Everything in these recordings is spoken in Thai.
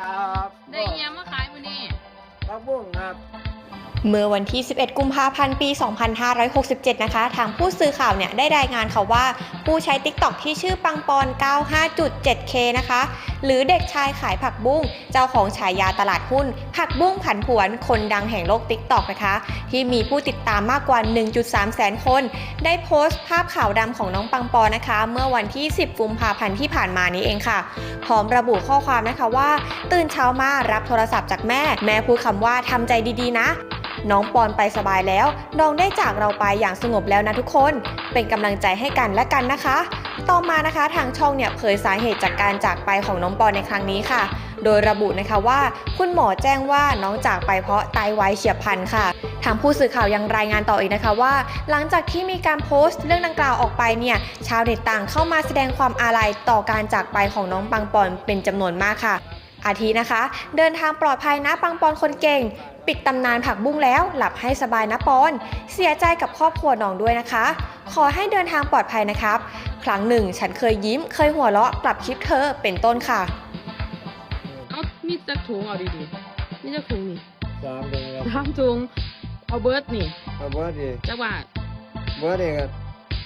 ครับได้อิหยังมาขายมือนี้ ผักบุ้งครับ เมื่อวันที่ 11 กุมภาพันธ์ ปี 2567 นะคะ ทางผู้สื่อข่าวเนี่ยได้รายงานค่ะว่า ผู้ใช้ TikTok ที่ชื่อปังปอน 95.7K นะคะ หรือเด็กชายขายผักบุ้ง เจ้าของฉายาตลาดหุ้น ผักบุ้งผันผวน คนดังแห่งโลก TikTok นะคะ ที่มีผู้ติดตามมากกว่า 1.3 แสนคน ได้โพสต์ภาพขาวดำของน้องปังปอนนะคะ เมื่อวันที่ 10 กุมภาพันธ์ที่ผ่านมานี้เองค่ะ พร้อมระบุข้อความนะคะว่า ตื่นเช้ามารับโทรศัพท์จากแม่ แม่พูดคำว่าทำใจดีๆนะ น้องปอนไปสบายแล้ว น้องได้จากเราไปอย่างสงบแล้วนะทุกคน เป็นกำลังใจให้กันและกันนะคะ ต่อมานะคะทางช่องเนี่ยเผยสาเหตุจากการจากไปของน้องปอนในครั้งนี้ค่ะ โดยระบุนะคะว่า คุณหมอแจ้งว่าน้องจากไปเพราะไตวายเฉียบพลันค่ะทางผู้สื่อข่าวยังรายงานต่ออีกนะคะว่า หลังจากที่มีการโพสต์เรื่องดังกล่าวออกไปเนี่ยชาวเน็ตต่างเข้ามาแสดงความอาลัยต่อการจากไปของน้องปังปอนเป็นจำนวนมากค่ะอาทินะคะ เดินทางปลอดภัยนะปังปอนคนเก่ง ปิดตำนานผักบุ้งแล้วหลับให้สบายนะปอน เสียใจกับครอบครัวน้องด้วยนะคะ ขอให้เดินทางปลอดภัยนะครับ ครั้งหนึ่งฉันเคยยิ้มเคยหัวเราะกลับคลิปเธอเป็นต้นค่ะเอามีจักถุงเอาดีๆมีจักถุงนี่สามเดือนครับสามถุงเอาเบิร์ดนี่เอาเบอร์ดีจักบาทเบอร์ดีครับ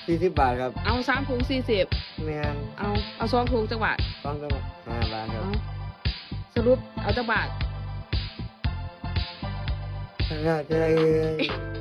สี่สิบบาทครับ เอาสามถุงสี่สิบแมนเอาเอาสองถุงจักบาทสองตัวห้าบาทครัเอาบสรุปเอาจักบาท น่าจะ